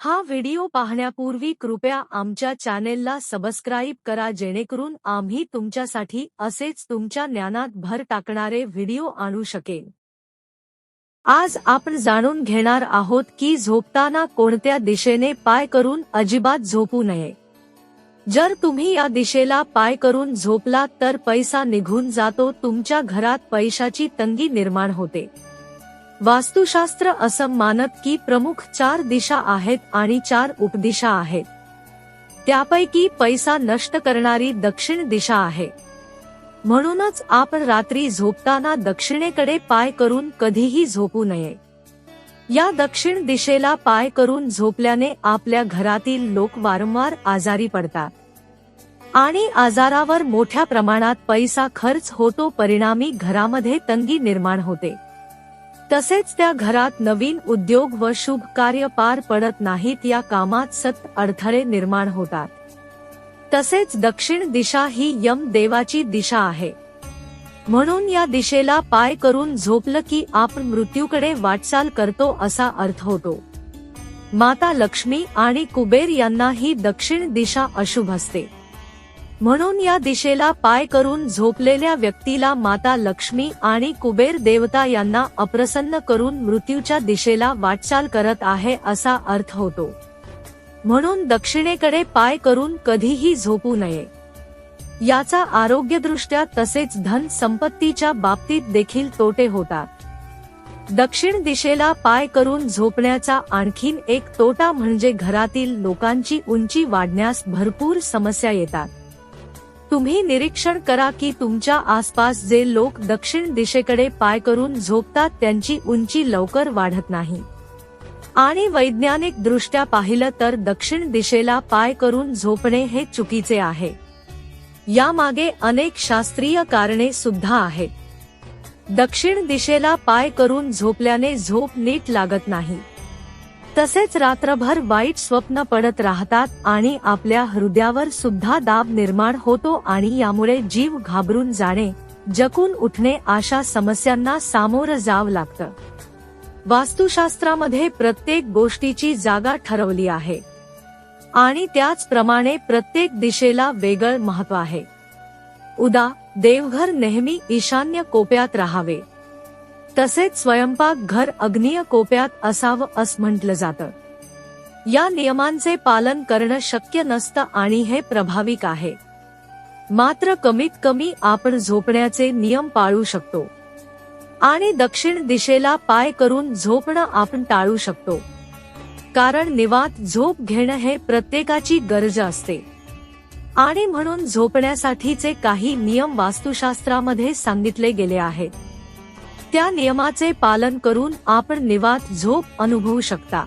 हा व्हिडिओ पाहण्यापूर्वी कृपया आमच्या चॅनेलला सबस्क्राईब करा जेणेकरून आम्ही तुमच्यासाठी असेच तुमच्या ज्ञानात भर टाकणारे व्हिडिओ आणू शकेन. आज आपण जाणून घेणार आहोत की झोपताना कोणत्या दिशेने पाय करून अजिबात झोपू नये. जर तुम्ही या दिशेला पाय करून झोपलात तर पैसा निघून जातो तुमच्या घरात पैशाची तंगी निर्माण होते. वास्तुशास्त्र असं मानत की प्रमुख चार दिशा आहेत आणि चार उपदिशा आहेत. त्यापैकी पैसा नष्ट करणारी दक्षिण दिशा आहे. म्हणूनच आपण रात्री झोपताना दक्षिणेकडे पाय करून कधीही झोपू नये. या दक्षिण दिशेला पाय करून झोपल्याने आपल्या घरातील लोक वारंवार आजारी पडतात. आणि आजारावर मोठ्या प्रमाणात पैसा खर्च होतो परिणामी घरामध्ये तंगी निर्माण होते. तसेच त्या घरात नवीन उद्योग व शुभ कार्य पार पडत नाहीत या कामात सत अडथळे निर्माण होतात. तसेच दक्षिण दिशा ही यम देवाची दिशा आहे. म्हणून या दिशेला पाय करून झोपलं की आपण मृत्यूकडे वाटचाल करतो असा अर्थ होतो. माता लक्ष्मी आणि कुबेर यांना ही दक्षिण दिशा अशुभ असते. म्हणून या दिशेला पाय करून झोपलेल्या व्यक्तीला माता लक्ष्मी आणि कुबेर देवता यांना अप्रसन्न करून मृत्यूच्या दिशेला वाटचाल करत आहे असा अर्थ होतो. म्हणून दक्षिणेकडे पाय करून कधीही झोपू नये. याचा आरोग्यदृष्ट्या तसेच धन संपत्तीच्या बाबतीत देखील तोटे होतात. दक्षिण दिशेला पाय करून झोपण्याचा आणखीन एक तोटा म्हणजे घरातील लोकांची उंची वाढण्यास भरपूर समस्या येतात. तुम्ही निरीक्षण करा की तुमच्या आसपास जे लोक दक्षिण दिशेकडे पाय करून झोपतात त्यांची उंची लवकर वाढत नाही. आणि वैज्ञानिक दृष्ट्या पाहिलं तर दक्षिण दिशेला पाय करून झोपणे हे चुकीचे आहे. यामागे अनेक शास्त्रीय कारणे सुद्धा आहेत. दक्षिण दिशेला पाय करून झोपल्याने झोप नीट लागत नाही. तसेच रात्रभर वाईट स्वप्न पडत राहतात आणि आपल्या हृदयावर सुद्धा दाब निर्माण होतो आणि यामुळे जीव घाबरून जाणे जकून उठणे अशा समस्यांना सामोरं जावं लागतं. वास्तुशास्त्रामध्ये प्रत्येक गोष्टीची जागा ठरवली आहे. आणि त्याचप्रमाणे प्रत्येक दिशेला वेगळं महत्त्व आहे. उदा देवघर नेहमी ईशान्य कोप्यात राहावे. तसेच स्वयंपाक घर अग्नीय कोप्यात असावं असं म्हटलं जातं. या नियमांचे पालन करणं शक्य नसतं आणि हे प्रभाविक आहे. मात्र कमीत कमी आपण झोपण्याचे नियम पाळू शकतो. आणि दक्षिण दिशेला पाय करून झोपणं आपण टाळू शकतो. कारण निवात झोप घेणं हे प्रत्येकाची गरज असते. आणि म्हणून झोपण्यासाठीचे काही नियम वास्तुशास्त्रामध्ये सांगितले गेले आहेत. त्या नियमाचे पालन करून आपण निवात झोप अनुभवू शकता.